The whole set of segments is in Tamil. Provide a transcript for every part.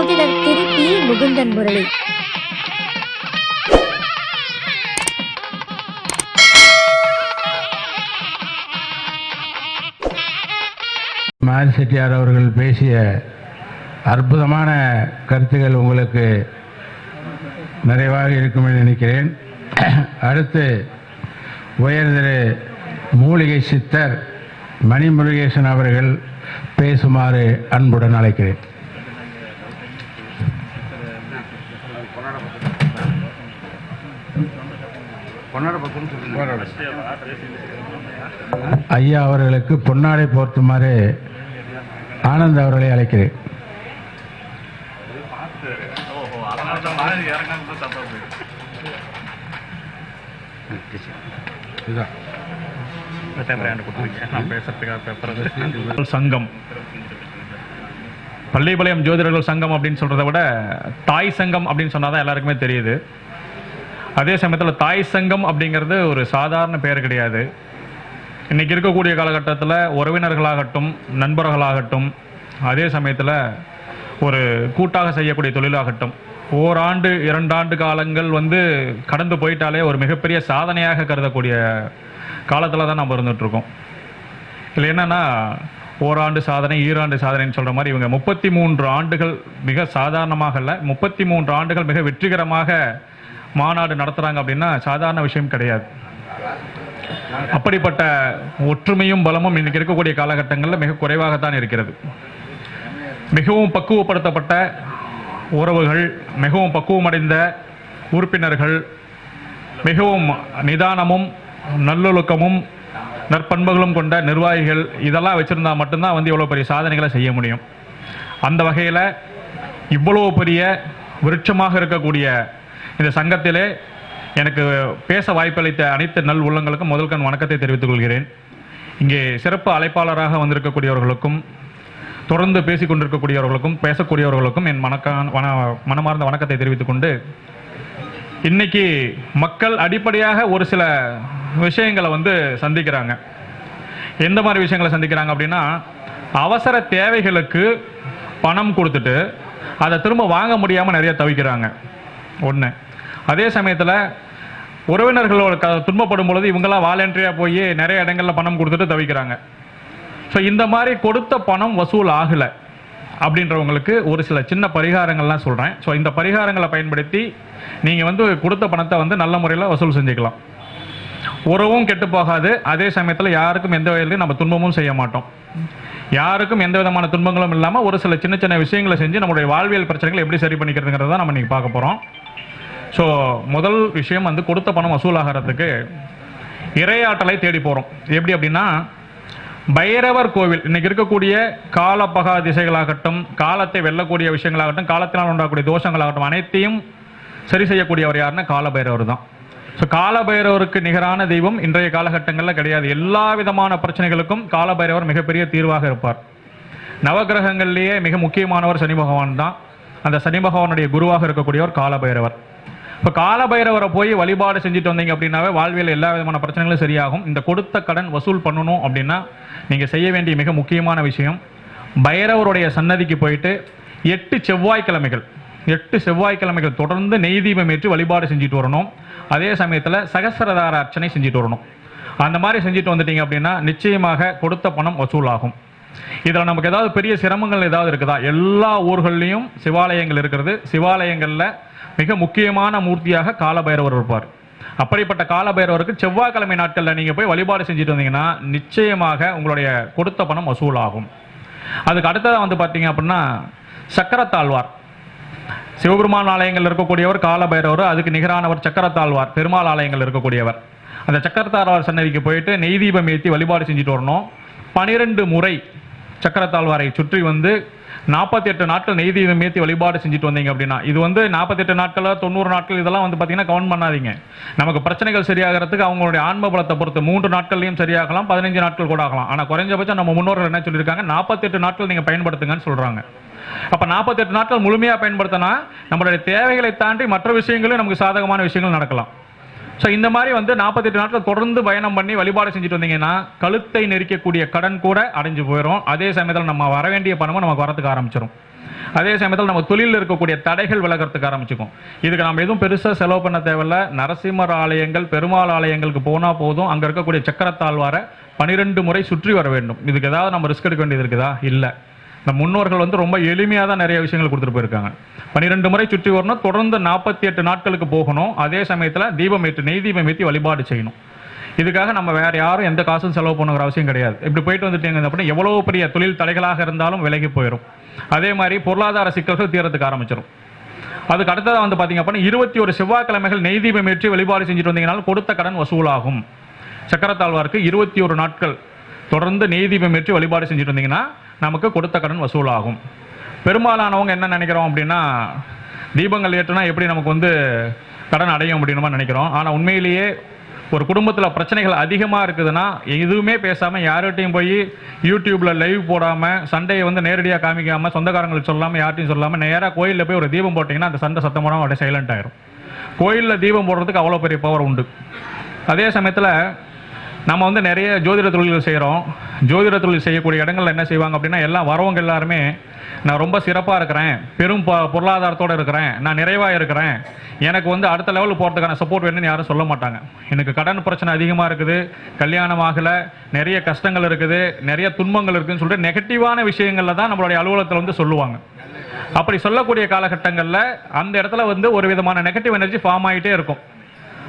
ஜோதிடர் திருப்பி முகுந்தன் முரளி. மாரி செட்டியார் அவர்கள் பேசிய அற்புதமான கருத்துக்கள் உங்களுக்கு நிறைவாக இருக்கும் என்று நினைக்கிறேன். அடுத்து உயர் திரு மூலிகை சித்தர் மணிமுருகேசன் அவர்கள் பேசுமாறு அன்புடன் அழைக்கிறேன். ஐயா அவர்களுக்கு பொன்னாடை போர்த்துமாறு ஆனந்த் அவர்களை அழைக்கிறேன். சங்கம். பள்ளிப்பாளையம் ஜோதிடர்கள் சங்கம் அப்படின்னு சொல்றதை விட தாய் சங்கம் அப்படின்னு சொன்னாதான் எல்லாருக்குமே தெரியுது. அதே சமயத்தில் தாய் சங்கம் அப்படிங்கிறது ஒரு சாதாரண பெயர் கிடையாது. இன்றைக்கி இருக்கக்கூடிய காலகட்டத்தில் உறவினர்களாகட்டும் நண்பர்களாகட்டும் அதே சமயத்தில் ஒரு கூட்டாக செய்யக்கூடிய தொழிலாகட்டும் ஓராண்டு இரண்டாண்டு காலங்கள் வந்து கடந்து போயிட்டாலே ஒரு மிகப்பெரிய சாதனையாக கருதக்கூடிய காலத்தில் தான் நம்ம இருந்துகிட்ருக்கோம் இதில் என்னன்னா ஓராண்டு சாதனை ஈராண்டு சாதனைன்னு சொல்கிற மாதிரி இவங்க முப்பத்தி மூன்று ஆண்டுகள் மிக சாதாரணமாக இல்லை முப்பத்தி மூன்று ஆண்டுகள் மிக வெற்றிகரமாக மாநாடு நடத்துகிறாங்க அப்படின்னா சாதாரண விஷயம் கிடையாது. அப்படிப்பட்ட ஒற்றுமையும் பலமும் இன்னைக்கு இருக்கக்கூடிய காலகட்டங்களில் மிக குறைவாகத்தான் இருக்கிறது. மிகவும் பக்குவப்படுத்தப்பட்ட உறவுகள் மிகவும் பக்குவமடைந்த உறுப்பினர்கள் மிகவும் நிதானமும் நல்லொழுக்கமும் நற்பண்புகளும் கொண்ட நிர்வாகிகள் இதெல்லாம் வச்சுருந்தா மட்டும்தான் வந்து இவ்வளோ பெரிய சாதனைகளை செய்ய முடியும். அந்த வகையில் இவ்வளோ பெரிய விருட்சமாக இருக்கக்கூடிய இந்த சங்கத்திலே எனக்கு பேச வாய்ப்பளித்த அனைத்து நல் உள்ளங்களுக்கும் முதல் கண் வணக்கத்தை தெரிவித்துக் கொள்கிறேன். இங்கே சிறப்பு அழைப்பாளராக வந்திருக்கக்கூடியவர்களுக்கும் தொடர்ந்து பேசிக் கொண்டிருக்கக்கூடியவர்களுக்கும் பேசக்கூடியவர்களுக்கும் என் மனக்கான வன மனமார்ந்த வணக்கத்தை தெரிவித்துக் கொண்டு இன்னைக்கு மக்கள் அடிப்படையாக ஒரு சில விஷயங்களை வந்து சந்திக்கிறாங்க. எந்த மாதிரி விஷயங்களை சந்திக்கிறாங்க அப்படின்னா அவசர தேவைகளுக்கு பணம் கொடுத்துட்டு அதை திரும்ப வாங்க முடியாமல் நிறைய தவிக்கிறாங்க. ஒன்று அதே சமயத்தில் உறவினர்களோட க துன்பப்படும் பொழுது இவங்கெல்லாம் வாலண்டரியாக போய் நிறைய இடங்களில் பணம் கொடுத்துட்டு தவிக்கிறாங்க. ஸோ இந்த மாதிரி கொடுத்த பணம் வசூல் ஆகலை அப்படின்றவங்களுக்கு ஒரு சில சின்ன பரிகாரங்கள்லாம் சொல்கிறேன் ஸோ இந்த பரிகாரங்களை பயன்படுத்தி நீங்கள் வந்து கொடுத்த பணத்தை வந்து நல்ல முறையில் வசூல் செஞ்சுக்கலாம். உறவும் கெட்டு போகாது. அதே சமயத்தில் யாருக்கும் எந்த வகையிலையும் நம்ம துன்பமும் செய்ய மாட்டோம். யாருக்கும் எந்த விதமான துன்பங்களும் இல்லாமல் ஒரு சில சின்ன சின்ன விஷயங்களை செஞ்சு நம்மளுடைய வாழ்வியல் பிரச்சனைகளை எப்படி சரி பண்ணிக்கிறதுங்கிறத நம்ம இன்றைக்கி பார்க்க போகிறோம் ஸோ முதல் விஷயம் வந்து கொடுத்த பணம் வசூலாகிறதுக்கு இரையாற்றலை தேடி போகிறோம் எப்படி அப்படின்னா பைரவர் கோவில் இன்னைக்கு இருக்கக்கூடிய காலப்பகா திசைகளாகட்டும் காலத்தை வெல்லக்கூடிய விஷயங்களாகட்டும் காலத்தினால் உண்டாகக்கூடிய தோஷங்களாகட்டும் அனைத்தையும் சரி செய்யக்கூடியவர் யாருன்னா காலபைரவர் தான் ஸோ காலபைரவருக்கு நிகரான தெய்வம் இன்றைய காலகட்டங்களில் கிடையாது. எல்லா விதமான பிரச்சனைகளுக்கும் காலபைரவர் மிகப்பெரிய தீர்வாக இருப்பார். நவகிரகங்கள்லேயே மிக முக்கியமானவர் சனி பகவான் தான் அந்த சனி பகவானுடைய குருவாக இருக்கக்கூடியவர் காலபைரவர். இப்போ காலபைரவரை போய் வழிபாடு செஞ்சுட்டு வந்தீங்க அப்படின்னாவே வாழ்வியல் எல்லா விதமான பிரச்சனைகளும் சரியாகும். இந்த கொடுத்த கடன் வசூல் பண்ணணும் அப்படின்னா நீங்கள் செய்ய வேண்டிய மிக முக்கியமான விஷயம் பைரவருடைய சன்னதிக்கு போயிட்டு எட்டு செவ்வாய்க்கிழமைகள் எட்டு செவ்வாய்க்கிழமைகள் தொடர்ந்து நெய் தீபம் ஏற்றி வழிபாடு செஞ்சுட்டு வரணும். அதே சமயத்தில் சகசரதார அர்ச்சனை செஞ்சுட்டு வரணும். அந்த மாதிரி செஞ்சுட்டு வந்துட்டீங்க அப்படின்னா நிச்சயமாக கொடுத்த பணம் வசூலாகும். இதில் நமக்கு ஏதாவது பெரிய சிரமங்கள் ஏதாவது இருக்குதா? எல்லா ஊர்கள்லையும் சிவாலயங்கள் இருக்கிறது. சிவாலயங்களில் மிக முக்கியமான மூர்த்தியாக காலபைரவர் இருப்பார். அப்படிப்பட்ட காலபைரவருக்கு செவ்வாய்க்கிழமை நாட்களில் நீங்கள் போய் வழிபாடு செஞ்சுட்டு வந்தீங்கன்னா நிச்சயமாக உங்களுடைய கொடுத்த பணம் வசூலாகும். அதுக்கு அடுத்ததாக வந்து பார்த்தீங்க அப்படின்னா சக்கரத்தாழ்வார். சிவபெருமான் ஆலயங்கள் இருக்கக்கூடியவர் காலபைரவர் அதுக்கு நிகரானவர் சக்கரத்தாழ்வார் பெருமாள் ஆலயங்கள் இருக்கக்கூடியவர். அந்த சக்கரத்தாழ்வார் சன்னதிக்கு போயிட்டு நெய் தீபம் ஏற்றி வழிபாடு செஞ்சுட்டு வரணும். பனிரெண்டு முறை சக்கரத்தாழ்வாரை சுற்றி வந்து நாற்பத்தி எட்டு நாட்கள் நெய் தீபம் ஏற்றி வழிபாடு செஞ்சுட்டு வந்தீங்க அப்படின்னா இது வந்து நாற்பத்தெட்டு நாட்கள் தொண்ணூறு நாட்கள் இதெல்லாம் வந்து பார்த்தீங்கன்னா கவுண்ட் பண்ணாதீங்க. நமக்கு பிரச்சனைகள் சரியாகிறதுக்கு அவங்களுடைய ஆன்ம பலத்தை பொறுத்து மூன்று நாட்கள்லையும் சரியாகலாம் பதினஞ்சு நாட்கள் கூட ஆகலாம். ஆனால் குறைஞ்சபட்சம் நம்ம முன்னோர்கள் என்ன சொல்லியிருக்காங்க? நாற்பத்தெட்டு நாட்கள் நீங்கள் பயன்படுத்துங்கன்னு சொல்கிறாங்க அப்ப 48 நாட்கள் முழுமையாக பயன்படுத்தினா நம்மளுடைய தேவைகளை தாண்டி மற்ற விஷயங்களும் நமக்கு சாதகமான விஷயங்கள் நடக்கலாம். ஸோ இந்த மாதிரி வந்து 48 நாட்கள் தொடர்ந்து பயணம் பண்ணி வழிபாடு செஞ்சுட்டு வந்தீங்கன்னா கழுத்தை நெரிக்கக்கூடிய கடன் கூட அடைஞ்சு போயிடும் அதே சமயத்தில் நம்ம வர வேண்டிய பணமும் நமக்கு வரத்துக்கு ஆரம்பிச்சிடும் அதே சமயத்தில் நம்ம தொழிலில் இருக்கக்கூடிய தடைகள் விலகிறதுக்கு ஆரம்பிச்சுக்கும். இதுக்கு நம்ம எதுவும் பெருசாக செலவு பண்ண தேவையில்ல. நரசிம்மர் ஆலயங்கள் பெருமாள் ஆலயங்களுக்கு போனால் போதும். அங்கே இருக்கக்கூடிய சக்கரத்தாழ்வாரை பனிரெண்டு முறை சுற்றி வர வேண்டும். இதுக்கு ஏதாவது நம்ம ரிஸ்க் எடுக்க வேண்டியது இருக்குதா? இல்லை. இந்த முன்னோர்கள் வந்து ரொம்ப எளிமையாக தான் நிறைய விஷயங்கள் கொடுத்துட்டு போயிருக்காங்க. பன்னிரெண்டு முறை சுற்றி வரணும் தொடர்ந்து நாற்பத்தி எட்டு நாட்களுக்கு போகணும் அதே சமயத்தில் தீபம் ஏற்று நெய் தீபம் ஏற்றி வழிபாடு செய்யணும். இதுக்காக நம்ம வேற யாரும் எந்த காசும் செலவு பண்ணுங்கிற அவசியம் கிடையாது. இப்படி போயிட்டு வந்துட்டீங்க அப்படின்னா எவ்வளவு பெரிய தொழில் தடைகளாக இருந்தாலும் விலகி போயிடும் அதே மாதிரி பொருளாதார சிக்கல்கள் தீரத்துக்கு ஆரம்பிச்சிடும் அதுக்கு அடுத்ததாக வந்து பார்த்தீங்க அப்படின்னா இருபத்தி ஒரு செவ்வாய்க்கிழமைகள் நெய் தீபம் ஏற்றி வழிபாடு செஞ்சுட்டு வந்தீங்கனாலும் கொடுத்த கடன் வசூலாகும். சக்கரத்தாழ்வாருக்கு இருபத்தி ஒரு நாட்கள் தொடர்ந்து நெய் தீபம் ஏற்றி வழிபாடு செஞ்சுட்டு வந்தீங்கன்னா நமக்கு கொடுத்த கடன் வசூலாகும். பெரும்பாலானவங்க என்ன நினைக்கிறோம் அப்படின்னா தீபங்கள் ஏற்றுனா எப்படி நமக்கு வந்து கடன் அடையும் அப்படின்னு நினைக்கிறோம். ஆனால் உண்மையிலேயே ஒரு குடும்பத்தில் பிரச்சனைகள் அதிகமாக இருக்குதுன்னா எதுவுமே பேசாமல் யார்கிட்டையும் போய் யூடியூப்பில் லைவ் போடாமல் சண்டையை வந்து நேரடியாக காமிக்காமல் சொந்தக்காரங்களுக்கு சொல்லாமல் யார்ட்டையும் சொல்லாமல் நேராக கோயிலில் போய் ஒரு தீபம் போட்டிங்கன்னா அந்த சண்டை சத்தமான அப்படியே சைலண்ட் ஆயிரும். கோயிலில் தீபம் போடுறதுக்கு அவ்வளோ பெரிய பவர் உண்டு. அதே சமயத்தில் நம்ம வந்து நிறைய ஜோதிட தொழில்கள் செய்கிறோம் ஜோதிட தொழில் செய்யக்கூடிய இடங்கள்ல என்ன செய்வாங்க அப்படின்னா எல்லாம் வரவங்க எல்லாருமே நான் ரொம்ப சிறப்பாக இருக்கிறேன். பெரும் பொருளாதாரத்தோடு இருக்கிறேன். நான் நிறைவாக இருக்கிறேன். எனக்கு வந்து அடுத்த லெவலில் போகிறதுக்கான சப்போர்ட் வேணும்னு யாரும் சொல்ல மாட்டாங்க. எனக்கு கடன் பிரச்சனை அதிகமாக இருக்குது. கல்யாணம் ஆகலை. நிறைய கஷ்டங்கள் இருக்குது. நிறைய துன்பங்கள் இருக்குதுன்னு சொல்லிட்டு நெகட்டிவான விஷயங்களில் தான் நம்மளுடைய அலுவலகத்தில் வந்து சொல்லுவாங்க. அப்படி சொல்லக்கூடிய காலகட்டங்களில் அந்த இடத்துல வந்து ஒரு விதமான நெகட்டிவ் எனர்ஜி ஃபார்ம் ஆகிட்டே இருக்கும்.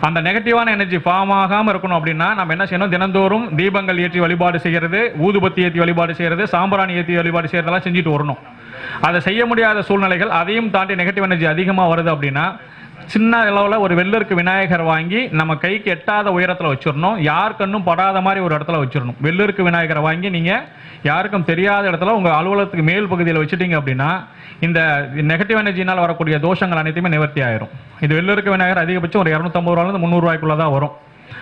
அந்த நெகட்டிவான எனர்ஜி ஃபார்ம் ஆகாம இருக்கணும் அப்படின்னா நம்ம என்ன செய்யணும்? தினந்தோறும் தீபங்கள் ஏற்றி வழிபாடு செய்யறது ஊதுபத்தி ஏற்றி வழிபாடு செய்கிறது சாம்பிராணி ஏற்றி வழிபாடு செய்யறதெல்லாம் செஞ்சுட்டு வரணும். அதை செய்ய முடியாத சூழ்நிலைகள் அதையும் தாண்டி நெகட்டிவ் எனர்ஜி அதிகமாக வருது அப்படின்னா சின்ன அளவில் ஒரு வெள்ளருக்கு விநாயகர் வாங்கி நம்ம கைக்கு எட்டாத உயரத்தில் வச்சிடணும். யார் கண்ணும் படாத மாதிரி ஒரு இடத்துல வச்சிடணும். வெள்ளருக்கு விநாயகரை வாங்கி நீங்கள் யாருக்கும் தெரியாத இடத்துல உங்கள் அலுவலகத்துக்கு மேல் பகுதியில் வச்சுட்டீங்க அப்படின்னா இந்த நெகட்டிவ் எனர்ஜினால் வரக்கூடிய தோஷங்கள் அனைத்துமே நிவர்த்தி ஆயிரும். இது வெள்ளருக்கு விநாயகர் அதிகபட்சம் ஒரு இரநூத்தம்பது ரூபாயிலிருந்து முந்நூறுவாய்க்குள்ள தான் வரும்.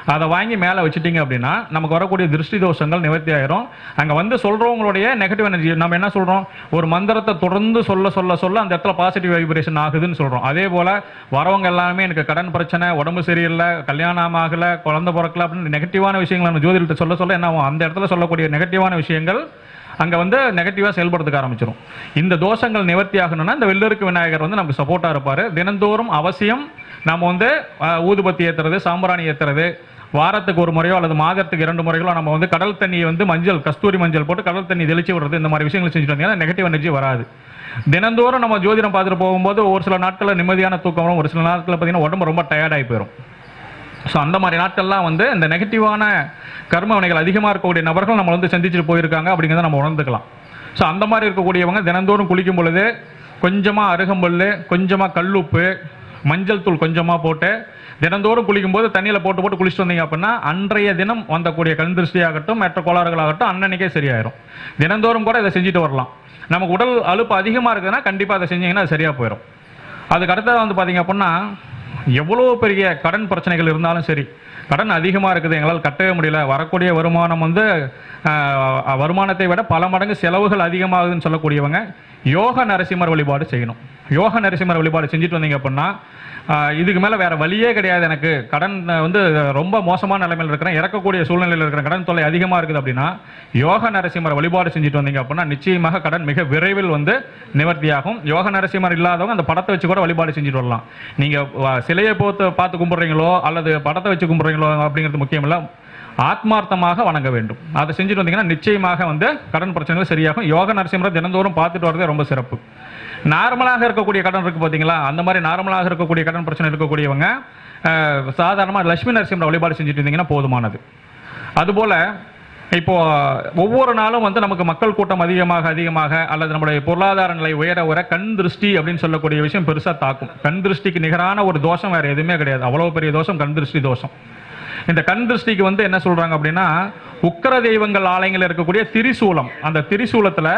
அதை வாங்கி மேலே வச்சுட்டிங்க அப்படின்னா நமக்கு வரக்கூடிய திருஷ்டி தோஷங்கள் நிவர்த்தி ஆயிரும். அங்கே வந்து சொல்கிறவங்களுடைய நெகட்டிவ் எனர்ஜி நம்ம என்ன சொல்கிறோம் ஒரு மந்திரத்தை தொடர்ந்து சொல்ல சொல்ல சொல்ல அந்த இடத்துல பாசிட்டிவ் வைப்ரேஷன் ஆகுதுன்னு சொல்கிறோம் அதே போல் வரவங்க எல்லாமே எனக்கு கடன் பிரச்சனை உடம்பு சரியில்லை கல்யாணம் ஆகலை குழந்தை பிறக்கல அப்படின்னு நெகட்டிவான விஷயங்கள் நம்ம ஜோதிடத்தை சொல்ல சொல்ல என்ன ஆகும்? அந்த இடத்துல சொல்லக்கூடிய நெகட்டிவான விஷயங்கள் அங்கே வந்து நெகட்டிவாக செயல்படுறதுக்கு ஆரம்பிச்சிடும் இந்த தோஷங்கள் நிவர்த்தி ஆகணும்னா இந்த வெள்ளருக்கு விநாயகர் வந்து நமக்கு சப்போர்ட்டாக இருப்பார். தினந்தோறும் அவசியம் நம்ம வந்து ஊதுபத்தி ஏற்றுறது சாம்பிராணி ஏற்றுறது வாரத்துக்கு ஒரு முறையோ அல்லது மாதத்துக்கு இரண்டு முறைகளோ நம்ம வந்து கடல் தண்ணியை வந்து மஞ்சள் கஸ்தூரி மஞ்சள் போட்டு கடல் தண்ணி தெளிச்சு விடுறது இந்த மாதிரி விஷயங்கள் செஞ்சுட்டு வந்தீங்கன்னா நெகட்டிவ் எனர்ஜி வராது. தினந்தோறும் நம்ம ஜோதிடம் பார்த்துட்டு போகும்போது ஒரு சில நாட்களில் நிம்மதியான தூக்கம் வரும் ஒரு சில நாட்களில் பார்த்தீங்கன்னா உடம்பு ரொம்ப டயர்டாகி போயிடும் ஸோ அந்த மாதிரி நாட்கள்லாம் வந்து இந்த நெகட்டிவான கர்ம வினைகள் அதிகமாக இருக்கக்கூடிய நபர்கள் நம்ம வந்து சந்திச்சுட்டு போயிருக்காங்க அப்படிங்கிறத நம்ம உணர்ந்துக்கலாம். ஸோ அந்த மாதிரி இருக்கக்கூடியவங்க தினந்தோறும் குளிக்கும் பொழுது கொஞ்சமாக அருகம்புல் கொஞ்சமாக கல்லுப்பு மஞ்சள் தூள் கொஞ்சமாக போட்டு தினந்தோறும் குளிக்கும்போது தண்ணியில் போட்டு போட்டு குளிச்சுட்டு வந்தீங்க அப்படின்னா அன்றைய தினம் வந்தக்கூடிய கண் திருஷ்டியாகட்டும் மற்ற கோளாறுகளாகட்டும் அன்னன்னைக்கே சரியாயிரும். தினந்தோறும் கூட இதை செஞ்சுட்டு வரலாம். நமக்கு உடல் அலுப்பு அதிகமாக இருக்குதுன்னா கண்டிப்பாக அதை செஞ்சீங்கன்னா அது சரியாக போயிடும் அதுக்கு அடுத்தது வந்து பார்த்தீங்க அப்படின்னா எவ்வளோ பெரிய கடன் பிரச்சனைகள் இருந்தாலும் சரி கடன் அதிகமாக இருக்குது எங்களால் கட்டவே முடியல. வரக்கூடிய வருமானம் வந்து வருமானத்தை விட பல மடங்கு செலவுகள் அதிகமாகுதுன்னு சொல்லக்கூடியவங்க யோக நரசிம்மர் வழிபாடு செய்யணும். யோக நரசிம்மர் வழிபாடு செஞ்சுட்டு வந்தீங்க அப்படின்னா இதுக்கு மேலே வேற வழியே கிடையாது எனக்கு. கடன் வந்து ரொம்ப மோசமான நிலைமையில் இருக்கிறேன். இறக்கக்கூடிய சூழ்நிலையில் இருக்கிற கடன் தொல்லை அதிகமாக இருக்குது அப்படின்னா யோக நரசிம்மர் வழிபாடு செஞ்சுட்டு வந்தீங்க அப்படின்னா நிச்சயமாக கடன் மிக விரைவில் வந்து நிவர்த்தியாகும். யோக நரசிம்மர் இல்லாதவங்க அந்த படத்தை வச்சு கூட வழிபாடு செஞ்சுட்டு வரலாம். நீங்கள் சிலையை போத்து பார்த்து கும்பிட்றீங்களோ அல்லது படத்தை வச்சு கும்பிட்றீங்களோ அப்படிங்கிறது முக்கியம் இல்லை ஆத்மார்த்தமாக வணங்க வேண்டும். அதை செஞ்சுட்டு வந்தீங்கன்னா நிச்சயமாக வந்து கடன் பிரச்சனைகள் சரியாகும். யோக நரசிம்மரை தினந்தோறும் பார்த்துட்டு வரதே ரொம்ப சிறப்பு. நார்மலாக இருக்கக்கூடிய கடன் இருக்குது பார்த்தீங்களா அந்த மாதிரி நார்மலாக இருக்கக்கூடிய கடன் பிரச்சனை இருக்கக்கூடியவங்க சாதாரணமாக லட்சுமி நரசிம்மரை வழிபாடு செஞ்சுட்டு இருந்தீங்கன்னா போதுமானது. அதுபோல் இப்போ ஒவ்வொரு நாளும் வந்து நமக்கு மக்கள் கூட்டம் அதிகமாக அதிகமாக அல்லது நம்முடைய பொருளாதார நிலை உயர உயர கண் திருஷ்டி அப்படின்னு சொல்லக்கூடிய விஷயம் பெருசாக தாக்கும். கண் திருஷ்டிக்கு நிகரான ஒரு தோஷம் வேறு எதுவுமே கிடையாது. அவ்வளோ பெரிய தோஷம் கண் திருஷ்டி தோஷம். இந்த கண் திருஷ்டிக்கு வந்து என்ன சொல்றாங்க அப்படின்னா உக்கர தெய்வங்கள் ஆலயங்கள் இருக்கக்கூடிய திரிசூலம். அந்த திரிசூலத்துல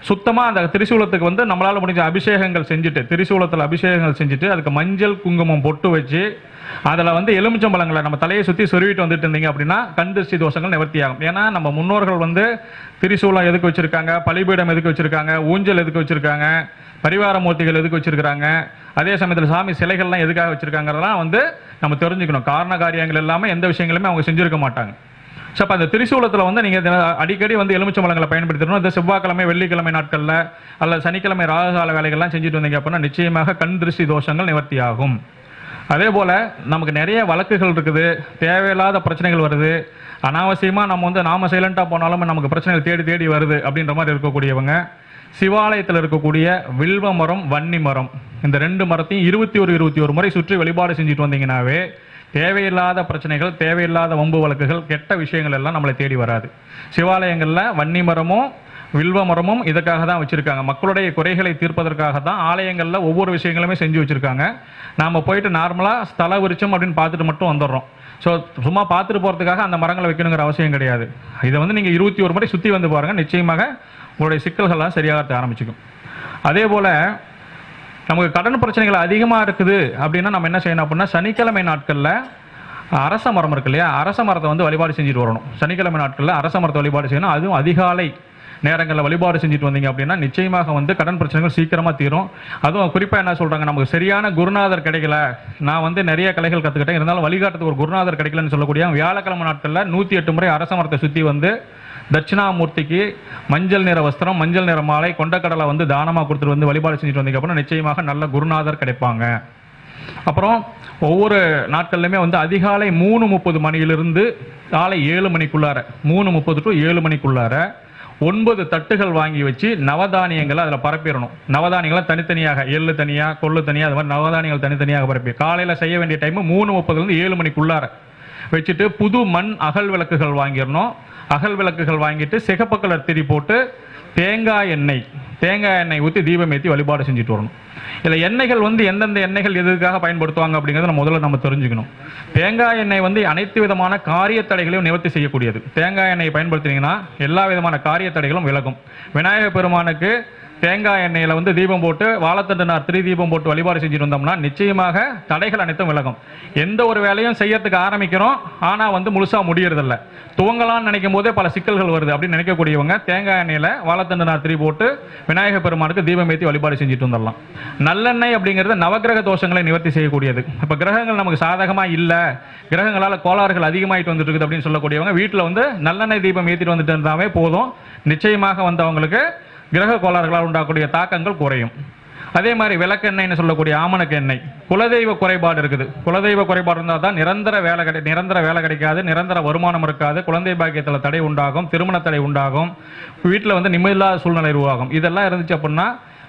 சுத்தமா அந்த திரிசூலத்துக்கு வந்து நம்மளால முடிஞ்ச அபிஷேகங்கள் செஞ்சுட்டு திரிசூலத்துல அபிஷேகங்கள் செஞ்சுட்டு அதுக்கு மஞ்சள் குங்குமம் பொட்டு வச்சு அதில் வந்து எலுமிச்சம்பழங்களை நம்ம தலையை சுற்றி சொருவிட்டு வந்துட்டு இருந்தீங்க அப்படின்னா கண் திருஷ்டி தோஷங்கள் நிவர்த்தி ஆகும் ஏன்னா நம்ம முன்னோர்கள் வந்து திரிசூலம் எதுக்கு வச்சிருக்காங்க பலிபீடம் எதுக்கு வச்சிருக்காங்க ஊஞ்சல் எதுக்கு வச்சிருக்காங்க பரிவார மூர்த்திகள் எதுக்கு வச்சிருக்காங்க அதே சமயத்தில் சாமி சிலைகள்லாம் எதுக்காக வச்சிருக்காங்கிறதெல்லாம் வந்து நம்ம தெரிஞ்சுக்கணும். காரண காரியங்கள் எல்லாமே எந்த விஷயங்களுமே அவங்க செஞ்சிருக்க மாட்டாங்க. ஸோ அப்போ அந்த திரிசூலத்தில் வந்து நீங்கள் அடிக்கடி வந்து எலுமிச்சம்பழங்களை பயன்படுத்தணும் இந்த செவ்வாய்க்கிழமை வெள்ளிக்கிழமை நாட்களில் அல்லது சனிக்கிழமை ராககால வேலைகள்லாம் செஞ்சுட்டு வந்தீங்க அப்படின்னா நிச்சயமாக கண் திருஷ்டி தோஷங்கள் நிவர்த்தி ஆகும் அதே போல் நமக்கு நிறைய வழக்குகள் இருக்குது. தேவையில்லாத பிரச்சனைகள் வருது. அனாவசியமாக நம்ம வந்து நாம சைலண்ட்டாக போனாலும் நமக்கு பிரச்சனைகள் தேடி தேடி வருது அப்படின்ற மாதிரி இருக்கக்கூடியவங்க. சிவாலயத்தில் இருக்கக்கூடிய வில்வ மரம் வன்னி மரம். இந்த ரெண்டு மரத்தையும் இருபத்தி ஒரு இருபத்தி ஒரு முறை சுற்றி வழிபாடு செஞ்சுட்டு வந்தீங்கன்னாவே தேவையில்லாத பிரச்சனைகள் தேவையில்லாத வம்பு வழக்குகள் கெட்ட விஷயங்கள் எல்லாம் நம்மளை தேடி வராது. சிவாலயங்களில் வன்னி மரமும் வில்வ மரமும் இதுக்காக தான் வச்சுருக்காங்க. மக்களுடைய குறைகளை தீர்ப்பதற்காக தான் ஆலயங்களில் ஒவ்வொரு விஷயங்களுமே செஞ்சு வச்சுருக்காங்க. நாம் போயிட்டு நார்மலாக ஸ்தல விருச்சம் அப்படின்னு பார்த்துட்டு மட்டும் வந்துடுறோம். ஸோ சும்மா பார்த்துட்டு போகிறதுக்காக அந்த மரங்களை வைக்கணுங்கிற அவசியம் கிடையாது. இதை வந்து நீங்கள் இருபத்தி ஒரு முறை சுற்றி வந்து பாருங்கள் நிச்சயமாக உங்களுடைய சிக்கல்கள்லாம் சரியாக ஆரம்பிச்சுக்கும் அதே போல் நமக்கு கடன் பிரச்சனைகள் அதிகமாக இருக்குது அப்படின்னா நம்ம என்ன செய்யணும் அப்படின்னா சனிக்கிழமை நாட்களில் அரச மரம் இருக்கு இல்லையா? அரச மரத்தை வந்து வழிபாடு செஞ்சுட்டு வரணும். சனிக்கிழமை நாட்களில் அரச மரத்தை வழிபாடு செய்யணும். அதுவும் அதிகாலை நேரங்களில் வழிபாடு செஞ்சுட்டு வந்தீங்க அப்படின்னா நிச்சயமாக வந்து கடன் பிரச்சனைகள் சீக்கிரமாக தீரும். அதுவும் குறிப்பாக என்ன சொல்கிறாங்க நமக்கு சரியான குருநாதர் கிடைக்கல. நான் வந்து நிறைய கலைகள் கற்றுக்கிட்டேன் இருந்தாலும் வழிகாட்டுறதுக்கு ஒரு குருநாதர் கிடைக்கலன்னு சொல்லக்கூடிய வியாழக்கிழமை நாட்களில் நூற்றி எட்டு முறை அரச மரத்தை சுற்றி வந்து தட்சிணாமூர்த்திக்கு மஞ்சள் நிற வஸ்திரம் மஞ்சள் நிற மாலை கொண்டக்கடலை வந்து தானமாக கொடுத்துட்டு வந்து வழிபாடு செஞ்சுட்டு வந்தீங்க அப்படின்னா நிச்சயமாக நல்ல குருநாதர் கிடைப்பாங்க. அப்புறம் ஒவ்வொரு நாட்கள்லையுமே வந்து அதிகாலை மூணு முப்பது மணியிலிருந்து காலை ஏழு மணிக்குள்ளார மூணு முப்பது டு ஏழு மணிக்குள்ளார ஒன்பது தட்டுகள் வாங்கி வச்சு நவதானியங்களை அதில் பரப்பிடணும். நவதானியங்களை தனித்தனியாக எள்ளு தனியாக கொள்ளு தனியாக அது மாதிரி நவதானியங்கள் தனித்தனியாக பரப்பி. காலையில் செய்ய வேண்டிய டைம் மூணு முப்பதுலேருந்து ஏழு மணிக்குள்ளார வச்சுட்டு புது மண் அகல் விளக்குகள் வாங்கிடணும். அகல் விளக்குகள் வாங்கிட்டு சிகப்பு கலர் திரி போட்டு தேங்காய் எண்ணெய் தேங்காய் எண்ணெய் ஊற்றி தீபம் ஏற்றி வழிபாடு செஞ்சுட்டு வரணும். இதில் எண்ணெய்கள் வந்து எந்தெந்த எண்ணெய்கள் எதுக்காக பயன்படுத்துவாங்க அப்படிங்கிறத நம்ம முதல்ல நம்ம தெரிஞ்சுக்கணும். தேங்காய் எண்ணெய் வந்து அனைத்து விதமான காரிய தடைகளையும் நிவர்த்தி செய்யக்கூடியது. தேங்காய் எண்ணெயை பயன்படுத்தினீங்கன்னா எல்லா விதமான காரிய தடைகளும் விலகும். விநாயகர் பெருமானுக்கு தேங்காய் எண்ணெயில் வந்து தீபம் போட்டு வாழைத்தண்டு நார் திரி தீபம் போட்டு வழிபாடு செஞ்சுட்டு வந்தோம்னா நிச்சயமாக தடைகள் அனைத்தும் விலகும். எந்த ஒரு வேலையும் செய்யறதுக்கு ஆரம்பிக்கிறோம் ஆனால் வந்து முழுசாக முடியறதில்ல. துவங்கலாம்னு நினைக்கும் போதே பல சிக்கல்கள் வருது அப்படின்னு நினைக்கக்கூடியவங்க தேங்காய் எண்ணெயில் வாழைத்தண்டு நார் திரி போட்டு விநாயகர் பெருமானுக்கு தீபம் ஏற்றி வழிபாடு செஞ்சுட்டு வந்துடலாம். நல்லெண்ணெய் அப்படிங்கிறது நவக்கிரக தோஷங்களை நிவர்த்தி செய்யக்கூடியது. இப்போ கிரகங்கள் நமக்கு சாதகமாக இல்லை கிரகங்களால் கோளாறுகள் அதிகமாகிட்டு வந்துட்டு இருக்குது அப்படின்னு சொல்லக்கூடியவங்க வீட்டில் வந்து நல்லெண்ணெய் தீபம் ஏற்றிட்டு வந்துட்டு இருந்தாவே போதும். நிச்சயமாக வந்து அவங்களுக்கு கிரக கோளாறுகளால் உண்டாகக்கூடிய தாக்கங்கள் குறையும். அதே மாதிரி விளக்கெண்ணெய்னு சொல்லக்கூடிய ஆமணக்கு எண்ணெய். குலதெய்வ குறைபாடு இருக்குது. குலதெய்வ குறைபாடு இருந்தால் தான் நிரந்தர வேலை கிடை நிரந்தர வேலை கிடைக்காது நிரந்தர வருமானம் இருக்காது குழந்தை பாக்கியத்தில் தடை உண்டாகும் திருமண தடை உண்டாகும் வீட்டில் வந்து நிம்மதியில்லாத சூழ்நிலை உருவாகும். இதெல்லாம் இருந்துச்சு அப்படின்னா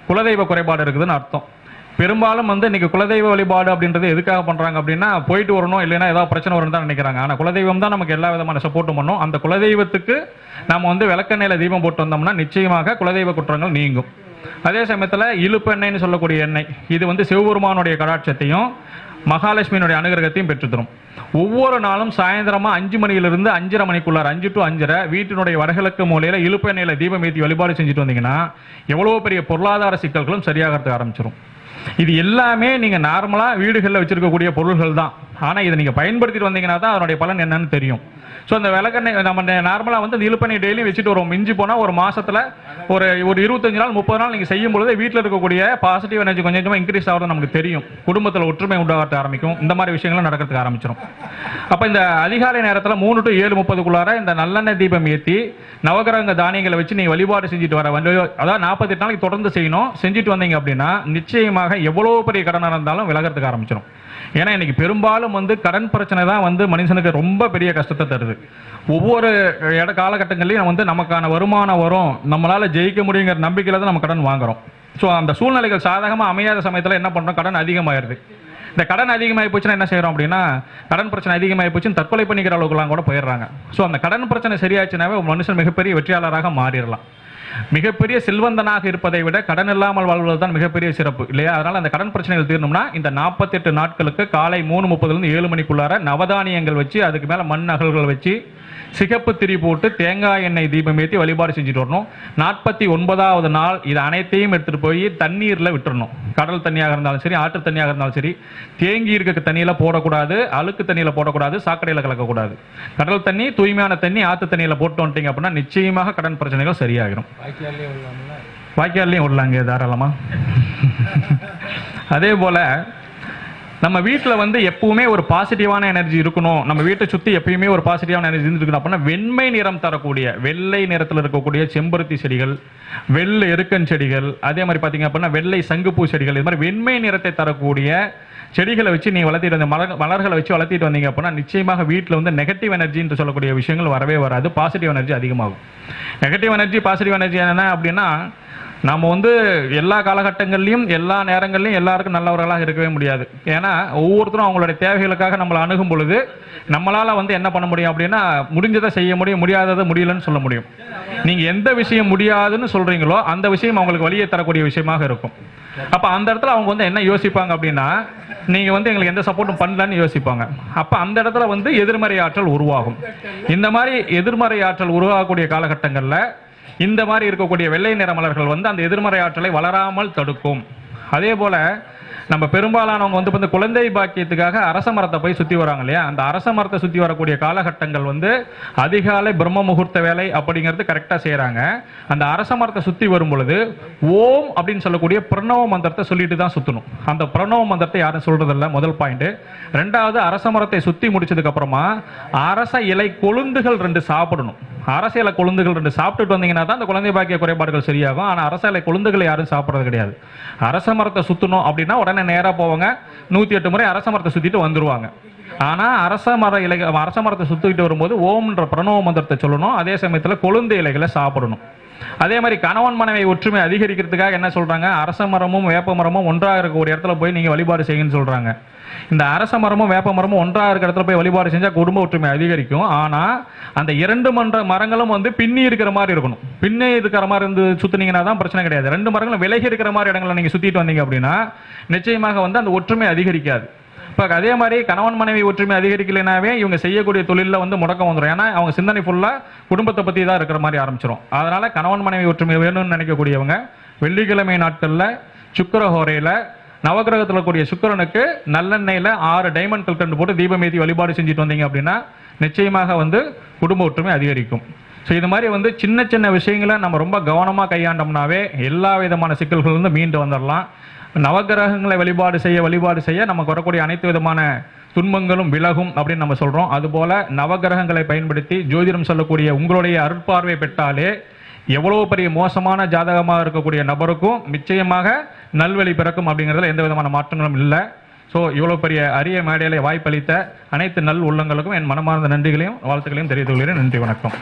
குலதெய்வ குறைபாடு இருக்குதுன்னு அர்த்தம். பெரும்பாலும் வந்து இன்னைக்கு குலதெய்வ வழிபாடு அப்படின்றது எதுக்காக பண்றாங்க அப்படின்னா போயிட்டு வரணும் இல்லைன்னா ஏதாவது பிரச்சனை வரும்னு தான் நினைக்கிறாங்க. ஆனால் குலதெய்வம் தான் நமக்கு எல்லா விதமான சப்போர்ட்டும் பண்ணும். அந்த குலதெய்வத்துக்கு நம்ம வந்து விளக்கெண்ணெயில தீபம் போட்டு வந்தோம்னா நிச்சயமாக குலதெய்வ குற்றங்கள் நீங்கும். அதே சமயத்தில் இழுப்பு எண்ணெய்னு சொல்லக்கூடிய எண்ணெய் இது வந்து சிவபெருமானுடைய கடாட்சத்தையும் மகாலட்சுமியினுடைய அனுகிரகத்தையும் பெற்றுத்தரும். ஒவ்வொரு நாளும் சாயந்தரமா அஞ்சு மணியிலிருந்து அஞ்சரை மணிக்குள்ளார் அஞ்சு டு அஞ்சரை வீட்டினுடைய வடகிழக்கு மூலையில இழுப்பு எண்ணெயில தீபம் ஏற்றி வழிபாடு செஞ்சுட்டு வந்தீங்கன்னா எவ்வளவு பெரிய பொருளாதார சிக்கல்களும் சரியாகிறதுக்கு ஆரம்பிச்சிடும் இது எல்லாமே நீங்க நார்மலா வீடுகளில் வச்சிருக்கக்கூடிய பொருள்கள் தான். ஆனா இதை நீங்க பயன்படுத்திட்டு வந்தீங்கன்னா தான் அதனுடைய பலன் என்னன்னு தெரியும். ஸோ அந்த விளக்கெண்ணெய் நம்ம நார்மலாக வந்து இந்த டெய்லி வச்சுட்டு வருவோம் மிஞ்சி போனால் ஒரு மாதத்தில் ஒரு ஒரு இருபத்தஞ்சு நாள் முப்பது நாள் நீங்கள் செய்யும் பொழுது வீட்டில் இருக்கக்கூடிய பாசிட்டிவ் எனர்ஜி கொஞ்சம் கொஞ்சமாக இன்க்ரீஸ் ஆகிறது நமக்கு தெரியும். குடும்பத்தில் ஒற்றுமை உண்டாக ஆரம்பிக்கும். இந்த மாதிரி விஷயங்களும் நடக்கிறதுக்கு ஆரம்பிச்சிடும் அப்போ இந்த அதிகாலை நேரத்தில் மூணு டு ஏழு முப்பதுக்குள்ளார இந்த நல்லெண்ணெய் தீபம் ஏற்றி நவகிரக தானியங்களை வச்சு நீங்கள் வழிபாடு செஞ்சுட்டு வர வந்து அதாவது நாற்பத்தெட்டு நாளைக்கு தொடர்ந்து செய்யணும். செஞ்சுட்டு வந்தீங்க அப்படின்னா நிச்சயமாக எவ்வளோ பெரிய கடனாக இருந்தாலும் விலகிறதுக்கு ஆரம்பிச்சிடும் ஏன்னா இன்னைக்கு பெரும்பாலும் வந்து கடன் பிரச்சனை தான் வந்து மனுஷனுக்கு ரொம்ப பெரிய கஷ்டத்தை தருது. ஒவ்வொரு இட காலகட்டங்கள்லையும் வந்து நமக்கான வருமானம் வரும். நம்மளால் ஜெயிக்க முடியுங்கிற நம்பிக்கையில் தான் நம்ம கடன் வாங்குறோம். ஸோ அந்த சூழ்நிலைகள் சாதகமாக அமையாத சமயத்தில் என்ன பண்ணுறோம் கடன் அதிகமாயிருது. இந்த கடன் அதிகமாகி போச்சுன்னா என்ன செய்கிறோம் அப்படின்னா கடன் பிரச்சனை அதிகமாகி போச்சுன்னு தற்கொலை பண்ணிக்கிற அளவுக்குலாம் கூட போயிடுறாங்க. ஸோ அந்த கடன் பிரச்சனை சரியாச்சுனாவே ஒரு மனுஷன் மிகப்பெரிய வெற்றியாளராக மாறிடலாம். மிகப்பெரிய செல்வந்தனாக இருப்பதை விட கடன் இல்லாமல் வாழ்வது தான் மிகப்பெரிய சிறப்பு இல்லையா? அதனால அந்த கடன் பிரச்சனைகள் தீரணும்னா இந்த நாற்பத்தெட்டு நாட்களுக்கு காலை மூணு முப்பதுலேருந்து ஏழு மணிக்குள்ளார நவதானியங்கள் வச்சு அதுக்கு மேல மண் அகல்கள் வச்சு சிகப்பு திரி போட்டு தேங்காய் எண்ணெய் தீபம் ஏற்றி வழிபாடு செஞ்சுட்டு வரணும். நாற்பத்தி ஒன்பதாவது நாள் இது அனைத்தையும் எடுத்துட்டு போய் தண்ணீர்ல விட்டுறணும். கடல் தண்ணியாக இருந்தாலும் சரி ஆற்று தண்ணியாக இருந்தாலும் சரி. தேங்கி இருக்க தண்ணியில போடக்கூடாது அழுக்கு தண்ணியில போடக்கூடாது சாக்கடையில கலக்கக்கூடாது. கடல் தண்ணி தூய்மையான தண்ணி ஆற்று தண்ணியில போட்டு வந்துட்டீங்க அப்படின்னா நிச்சயமாக கடன் பிரச்சனைகள் சரியாகிடும். வாய்க்கால்லையும் விடலாங்க தாராளமா. அதே போல நம்ம வீட்டில் வந்து எப்பவுமே ஒரு பாசிட்டிவான எனர்ஜி இருக்கணும். நம்ம வீட்டை சுற்றி எப்பயுமே ஒரு பாசிட்டிவான எனர்ஜி இருந்துருக்கணும் அப்படின்னா வெண்மை நிறம் தரக்கூடிய வெள்ளை நிறத்தில் இருக்கக்கூடிய செம்பருத்தி செடிகள் வெள்ளை எருக்கன் செடிகள் அதே மாதிரி பார்த்தீங்க அப்படின்னா வெள்ளை சங்குப்பூ செடிகள் இது மாதிரி வெண்மை நிறத்தை தரக்கூடிய செடிகளை வச்சு நீங்கள் வளர்த்திட்டு வந்த மலர் மலர்களை வச்சு வளர்த்திட்டு வந்தீங்க அப்படின்னா நிச்சயமாக வீட்டில் வந்து நெகட்டிவ் எனர்ஜி என்று சொல்லக்கூடிய விஷயங்கள் வரவே வராது. பாசிட்டிவ் எனர்ஜி அதிகமாகும். நெகட்டிவ் எனர்ஜி பாசிட்டிவ் எனர்ஜி என்ன அப்படின்னா நம்ம வந்து எல்லா காலகட்டங்கள்லையும் எல்லா நேரங்கள்லையும் எல்லாருக்கும் நல்லவர்களாக இருக்கவே முடியாது. ஏன்னா ஒவ்வொருத்தரும் அவங்களுடைய தேவைகளுக்காக நம்மளை அணுகும் பொழுது நம்மளால் வந்து என்ன பண்ண முடியும் அப்படின்னா முடிஞ்சதை செய்ய முடியும் முடியாததை முடியலன்னு சொல்ல முடியும். நீங்கள் எந்த விஷயம் முடியாதுன்னு சொல்கிறீங்களோ அந்த விஷயம் அவங்களுக்கு வழியை தரக்கூடிய விஷயமாக இருக்கும். அப்போ அந்த இடத்துல அவங்க வந்து என்ன யோசிப்பாங்க அப்படின்னா நீங்கள் வந்து எங்களுக்கு எந்த சப்போர்ட்டும் பண்ணலன்னு யோசிப்பாங்க. அப்போ அந்த இடத்துல வந்து எதிர்மறை ஆற்றல் உருவாகும். இந்த மாதிரி எதிர்மறை ஆற்றல் உருவாகக்கூடிய காலகட்டங்களில் இந்த மாதிரி இருக்கக்கூடிய வெள்ளை நிற மலர்கள் வந்து அந்த எதிர்மறை ஆற்றலை வளராமல் தடுக்கும். அதே போல நம்ம பெரும்பாலானவங்க வந்து இந்த குழந்தை பாக்கியத்துக்காக அரச மரத்தை போய் சுற்றி வராங்க இல்லையா? அந்த அரச மரத்தை சுத்தி வரக்கூடிய காலகட்டங்கள் வந்து அதிகாலை பிரம்ம முகூர்த்த வேலை அப்படிங்கிறது கரெக்டாக செய்கிறாங்க அந்த அரச மரத்தை சுற்றி வரும் பொழுது ஓம் அப்படின்னு சொல்லக்கூடிய பிரணவ மந்திரத்தை சொல்லிட்டு தான் சுற்றணும் அந்த பிரணவ மந்திரத்தை யாரும் சொல்கிறதில்ல முதல் பாயிண்ட் ரெண்டாவது அரச மரத்தை சுத்தி முடிச்சதுக்கப்புறமா அரச இலை கொழுந்துகள் ரெண்டு சாப்பிடணும். அரச இலை கொழுந்துகள் ரெண்டு சாப்பிட்டுட்டு வந்தீங்கன்னா தான் அந்த குழந்தை பாக்கிய குறைபாடுகள் சரியாகும். ஆனால் அரச இலை கொழுந்துகளை யாரும் சாப்பிட்றது கிடையாது. அரச மரத்தை சுற்றணும் அப்படின்னா உடனே நேரா போவாங்க. நூத்தி எட்டு முறை அரச மரத்தை சுத்திட்டு வந்துருவாங்க. ஆனா அரச மர இலை அரச மரத்தை சுற்றிக்கிட்டு வரும்போது ஓம்ன்ற பிரணவ மந்திரத்தை சொல்லணும். அதே சமயத்துல கொழுந்து இலைகளை சாப்பிடணும். அதே மாதிரி கணவன் மனைவி ஒற்றுமை அதிகரிக்கிறதுக்காக என்ன சொல்கிறாங்க அரச மரமும் வேப்ப மரமும் ஒன்றாக இருக்க ஒரு இடத்துல போய் நீங்கள் வழிபாடு செய்யுன்னு சொல்கிறாங்க இந்த அரச மரமும் வேப்ப மரமும் ஒன்றாக இருக்கிற இடத்துல போய் வழிபாடு செஞ்சால் குடும்ப ஒற்றுமை அதிகரிக்கும். ஆனால் அந்த இரண்டு மன்ற மரங்களும் வந்து பின்னி இருக்கிற மாதிரி இருக்கணும். பின்னி இருக்கிற மாதிரி இருந்து சுத்துனீங்கன்னா தான் பிரச்சனை கிடையாது. ரெண்டு மரங்களும் விலகி இருக்கிற மாதிரி இடங்களை நீங்கள் சுற்றிட்டு வந்தீங்க அப்படின்னா நிச்சயமாக வந்து அந்த ஒற்றுமை அதிகரிக்காது. இப்போ அதே மாதிரி கணவன் மனைவி ஒற்றுமை அதிகரிக்கலைனாவே இவங்க செய்யக்கூடிய தொழிலில் வந்து முடக்கம் வந்துடும் ஏன்னா அவங்க சிந்தனை ஃபுல்லாக குடும்பத்தை பற்றி தான் இருக்கிற மாதிரி ஆரம்பிச்சிடும் அதனால் கணவன் மனைவி ஒற்றுமை வேணும்னு நினைக்கக்கூடியவங்க வெள்ளிக்கிழமை நாட்களில் சுக்கரஹோரையில் நவகிரகத்தில் இருக்கக்கூடிய சுக்கிரனுக்கு நல்லெண்ணெயில் ஆறு டைமண்ட் கல்கண்டு போட்டு தீபமேதி வழிபாடு செஞ்சுட்டு வந்தீங்க அப்படின்னா நிச்சயமாக வந்து குடும்ப ஒற்றுமை அதிகரிக்கும். ஸோ இது மாதிரி வந்து சின்ன சின்ன விஷயங்களை நம்ம ரொம்ப கவனமாக கையாண்டோம்னாவே எல்லா விதமான சிக்கல்களிலிருந்து மீண்டு வந்துடலாம் நவகிரகங்களை வழிபாடு செய்ய வழிபாடு செய்ய நமக்கு வரக்கூடிய அனைத்து விதமான துன்பங்களும் விலகும் அப்படின்னு நம்ம சொல்கிறோம் அதுபோல் நவகிரகங்களை பயன்படுத்தி ஜோதிடம் சொல்லக்கூடிய உங்களுடைய அருட்பார்வை பெற்றாலே எவ்வளோ பெரிய மோசமான ஜாதகமாக இருக்கக்கூடிய நபருக்கும் நிச்சயமாக நல்வழி பிறக்கும் அப்படிங்கிறதுல எந்த விதமான மாற்றங்களும் இல்லை. ஸோ இவ்வளோ பெரிய அரிய மேடையில வாய்ப்பளித்த அனைத்து நல் உள்ளங்களுக்கும் என் மனமார்ந்த நன்றிகளையும் வாழ்த்துக்களையும் தெரிவித்துக் கொள்கிறேன். நன்றி வணக்கம்.